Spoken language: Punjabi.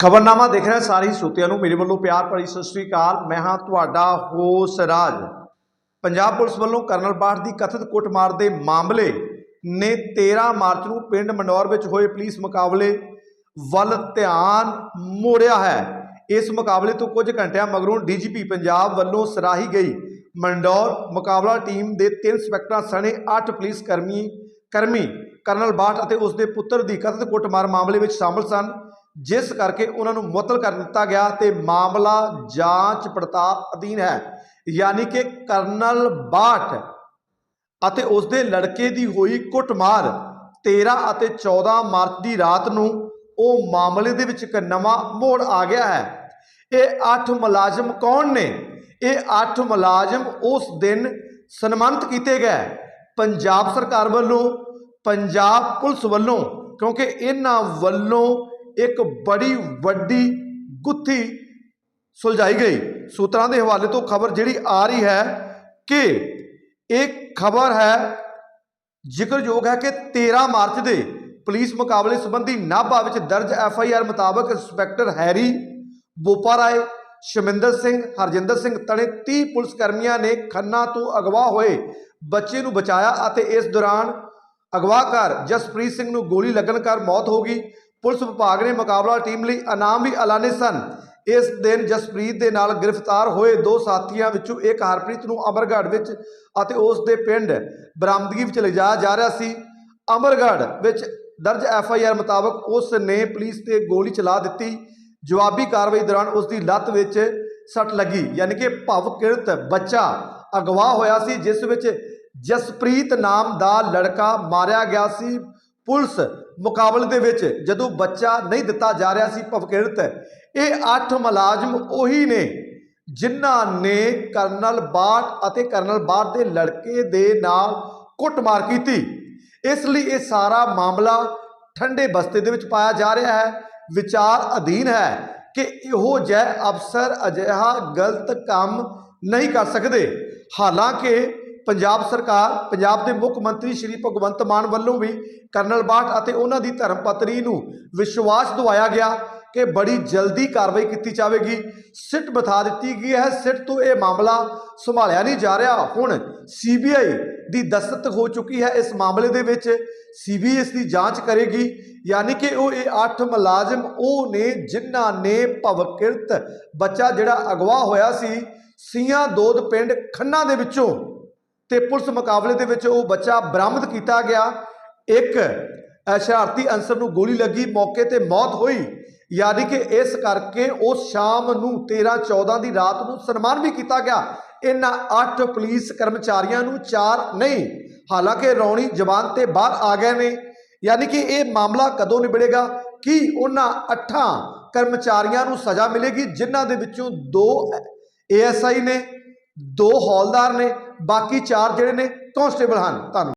ਖਬਰਨਾਮਾ ਦੇਖ ਰਿਹਾ ਸਾਰੇ ਸਰੋਤਿਆਂ ਨੂੰ। ਮੇਰੇ ਵੱਲੋਂ ਪਿਆਰ ਭਰੀ ਸਤਿ ਸ੍ਰੀ ਅਕਾਲ। ਮੈਂ ਹਾਂ ਤੁਹਾਡਾ ਹੋਸ ਰਾਜ। ਪੰਜਾਬ ਪੁਲਿਸ ਵੱਲੋਂ ਕਰਨਲ ਬਾਠ ਦੀ ਕਥਿਤ ਕੁੱਟਮਾਰ ਦੇ ਮਾਮਲੇ ਨੇ 13 ਮਾਰਚ ਨੂੰ ਪਿੰਡ ਮੰਡੌਰ ਵਿੱਚ ਹੋਏ ਪੁਲਿਸ ਮੁਕਾਬਲੇ ਵੱਲ ਧਿਆਨ ਮੋੜਿਆ ਹੈ। ਇਸ ਮੁਕਾਬਲੇ ਤੋਂ ਕੁਝ ਘੰਟਿਆਂ ਮਗਰੋਂ ਡੀਜੀਪੀ ਪੰਜਾਬ ਵੱਲੋਂ ਸਰਾਹੀ ਗਈ ਮੰਡੌਰ ਮੁਕਾਬਲਾ ਟੀਮ ਦੇ ਤਿੰਨ ਇੰਸਪੈਕਟਰਾਂ ਸਣੇ 8 ਪੁਲਿਸ ਕਰਮੀ ਕਰਮੀ ਕਰਨਲ ਬਾਠ ਅਤੇ ਉਸ ਦੇ ਪੁੱਤਰ ਦੀ ਕਥਿਤ ਕੁੱਟਮਾਰ ਮਾਮਲੇ ਵਿੱਚ ਸ਼ਾਮਲ ਸਨ। ਜਿਸ ਕਰਕੇ ਉਹਨਾਂ ਨੂੰ ਮੁਅਤਲ ਕਰ ਦਿੱਤਾ ਗਿਆ ਤੇ ਮਾਮਲਾ ਜਾਂਚ ਪੜਤਾਲ ਅਧੀਨ ਹੈ। ਯਾਨੀ ਕਿ ਕਰਨਲ ਬਾਠ ਅਤੇ ਉਸ ਦੇ ਲੜਕੇ ਦੀ ਹੋਈ ਕੁੱਟਮਾਰ 13 ਅਤੇ 14 ਮਾਰਚ ਦੀ ਰਾਤ ਨੂੰ ਉਹ ਮਾਮਲੇ ਦੇ ਵਿੱਚ ਇੱਕ ਨਵਾਂ ਮੋੜ ਆ ਗਿਆ ਹੈ। ਇਹ 8 ਮੁਲਾਜ਼ਮ ਕੌਣ ਨੇ? ਇਹ 8 ਮੁਲਾਜ਼ਮ ਉਸ ਦਿਨ ਸਨਮਾਨਿਤ ਕੀਤੇ ਗਏ। ਪੰਜਾਬ ਸਰਕਾਰ ਵੱਲੋਂ, ਪੰਜਾਬ ਪੁਲਿਸ ਵੱਲੋਂ, ਕਿਉਂਕਿ ਇਹਨਾਂ ਵੱਲੋਂ ਇੱਕ ਬੜੀ ਵੱਡੀ ਗੁੱਥੀ ਸੁਲਝਾਈ ਗਈ। ਸੂਤਰਾਂ ਦੇ ਹਵਾਲੇ ਤੋਂ ਖਬਰ ਜਿਹੜੀ ਆ ਰਹੀ ਹੈ ਕਿ ਇਹ ਖਬਰ ਹੈ, ਜ਼ਿਕਰਯੋਗ ਹੈ ਕਿ 13 ਮਾਰਚ ਦੇ ਪੁਲਿਸ ਮੁਕਾਬਲੇ ਸੰਬੰਧੀ ਨਾਭਾ ਵਿੱਚ ਦਰਜ ਐਫ ਆਈ ਆਰ ਮੁਤਾਬਕ ਇੰਸਪੈਕਟਰ ਹੈਰੀ ਬੋਪਾ ਰਾਏ ਸ਼ਮਿੰਦਰ ਸਿੰਘ, ਹਰਜਿੰਦਰ ਸਿੰਘ ਤਣੇ 30 ਪੁਲਿਸ ਕਰਮੀਆਂ ਨੇ ਖੰਨਾ ਤੋਂ ਅਗਵਾ ਹੋਏ ਬੱਚੇ ਨੂੰ ਬਚਾਇਆ ਅਤੇ ਇਸ ਦੌਰਾਨ ਅਗਵਾਕਾਰ ਜਸਪ੍ਰੀਤ ਸਿੰਘ ਨੂੰ ਗੋਲੀ ਲੱਗਣ ਕਰ ਮੌਤ ਹੋ ਗਈ। ਪੁਲਿਸ ਵਿਭਾਗ ਨੇ ਮੁਕਾਬਲਾ ਟੀਮ ਲਈ ਇਨਾਮ ਵੀ ਐਲਾਨੇ ਸਨ। ਇਸ ਦਿਨ ਜਸਪ੍ਰੀਤ ਦੇ ਨਾਲ ਗ੍ਰਿਫਤਾਰ ਹੋਏ ਦੋ ਸਾਥੀਆਂ ਵਿੱਚੋਂ ਇੱਕ ਹਰਪ੍ਰੀਤ ਨੂੰ ਅਮਰਗੜ੍ਹ ਵਿੱਚ ਅਤੇ ਉਸ ਦੇ ਪਿੰਡ ਬਰਾਮਦਗੀ ਵਿੱਚ ਲਿਜਾਇਆ ਜਾ ਰਿਹਾ ਸੀ। ਅਮਰਗੜ੍ਹ ਵਿੱਚ ਦਰਜ ਐਫ ਆਈ ਆਰ ਮੁਤਾਬਕ ਉਸ ਨੇ ਪੁਲਿਸ ਤੇ ਗੋਲੀ ਚਲਾ ਦਿੱਤੀ। ਜਵਾਬੀ ਕਾਰਵਾਈ ਦੌਰਾਨ ਉਸ ਦੀ ਲੱਤ ਵਿੱਚ ਸੱਟ ਲੱਗੀ, ਯਾਨੀ ਕਿ ਭਵਕਿਰਤ ਬੱਚਾ ਅਗਵਾ ਹੋਇਆ ਸੀ, ਜਿਸ ਵਿੱਚ ਜਸਪ੍ਰੀਤ ਨਾਮ ਦਾ ਲੜਕਾ ਮਾਰਿਆ ਗਿਆ ਸੀ। ਪੁਲਿਸ ਮੁਕਾਬਲੇ ਦੇ ਵਿੱਚ ਜਦੋਂ ਬੱਚਾ ਨਹੀਂ ਦਿੱਤਾ ਜਾ ਰਿਹਾ ਸੀ ਭਵਕਿਰਤ, ਇਹ 8 ਮੁਲਾਜ਼ਮ ਉਹੀ ਨੇ ਜਿਨ੍ਹਾਂ ਨੇ ਕਰਨਲ ਬਾਟ ਅਤੇ ਕਰਨਲ ਬਾਟ ਦੇ ਲੜਕੇ ਦੇ ਨਾਲ ਕੁੱਟਮਾਰ ਕੀਤੀ। ਇਸ ਲਈ ਇਹ ਸਾਰਾ ਮਾਮਲਾ ਠੰਡੇ ਬਸਤੇ ਦੇ ਵਿੱਚ ਪਾਇਆ ਜਾ ਰਿਹਾ ਹੈ। ਵਿਚਾਰ ਅਧੀਨ ਹੈ ਕਿ ਇਹੋ ਜਿਹੇ ਅਫਸਰ ਅਜਿਹਾ ਗਲਤ ਕੰਮ ਨਹੀਂ ਕਰ ਸਕਦੇ। ਹਾਲਾਂਕਿ ਪੰਜਾਬ ਸਰਕਾਰ, ਪੰਜਾਬ ਦੇ ਮੁੱਖ ਮੰਤਰੀ ਸ਼੍ਰੀ ਭਗਵੰਤ ਮਾਨ ਵੱਲੋਂ ਵੀ ਕਰਨਲ ਬਾਠ ਅਤੇ ਉਹਨਾਂ ਦੀ ਧਰਮਪਤਨੀ ਨੂੰ ਵਿਸ਼ਵਾਸ ਦਿਵਾਇਆ ਗਿਆ ਕਿ ਬੜੀ ਜਲਦੀ ਕਾਰਵਾਈ ਕੀਤੀ ਜਾਵੇਗੀ। ਸਿੱਟ ਬਤਾ ਦਿੱਤੀ ਗਈ ਹੈ। ਸਿੱਟ ਤੋਂ ਇਹ ਮਾਮਲਾ ਸੰਭਾਲਿਆ ਨਹੀਂ ਜਾ ਰਿਹਾ। ਹੁਣ ਸੀਬੀਆਈ ਦੀ ਦਸਤਕ ਹੋ ਚੁੱਕੀ ਹੈ। ਇਸ ਮਾਮਲੇ ਦੇ ਵਿੱਚ ਸੀਬੀਆਈ ਇਸ ਦੀ ਜਾਂਚ ਕਰੇਗੀ। ਯਾਨੀ ਕਿ ਉਹ ਇਹ 8 ਮੁਲਾਜ਼ਮ, ਉਹ ਨੇ ਜਿਨ੍ਹਾਂ ਨੇ ਭਵਕਿਰਤ ਬੱਚਾ ਜਿਹੜਾ ਅਗਵਾ ਹੋਇਆ ਸੀ, ਸੀਆਂ ਦੋਦ ਪਿੰਡ ਖੰਨਾ ਦੇ ਵਿੱਚੋਂ ਤੇ ਪੁਲਿਸ ਮੁਕਾਬਲੇ ਦੇ ਵਿੱਚ ਉਹ ਬੱਚਾ ਬਰਾਮਦ ਕੀਤਾ ਗਿਆ। ਇੱਕ ਸ਼ਰਾਰਤੀ ਅਨਸਰ ਨੂੰ ਗੋਲੀ ਲੱਗੀ। ਮੌਕੇ ਤੇ ਮੌਤ ਹੋਈ। ਯਾਨੀ ਕਿ ਇਸ ਕਰਕੇ ਉਹ ਸ਼ਾਮ ਨੂੰ 13 14 ਦੀ ਰਾਤ ਨੂੰ ਸਨਮਾਨ ਵੀ ਕੀਤਾ ਗਿਆ। ਇਹਨਾਂ 8 ਪੁਲਿਸ ਕਰਮਚਾਰੀਆਂ ਨੂੰ 4 ਨਹੀਂ, ਹਾਲਾਂਕਿ ਰੌਣੀ ਜਵਾਨ ਤੇ ਬਾਹਰ ਆ ਗਏ ਨੇ। ਯਾਨੀ ਕਿ ਇਹ ਮਾਮਲਾ ਕਦੋਂ ਨਿਬੜੇਗਾ? ਕੀ ਉਹਨਾਂ 8 ਕਰਮਚਾਰੀਆਂ ਨੂੰ ਸਜ਼ਾ ਮਿਲੇਗੀ? ਜਿਨ੍ਹਾਂ ਦੇ ਵਿੱਚੋਂ 2 ਏਐਸਆਈ ਨੇ, ਦੋ ਹੌਲਦਾਰ ਨੇ ਬਾਕੀ ਚਾਰ ਜਿਹੜੇ ਨੇ ਕਾਂਸਟੇਬਲ ਹਨ। ਧੰਨਵਾਦ।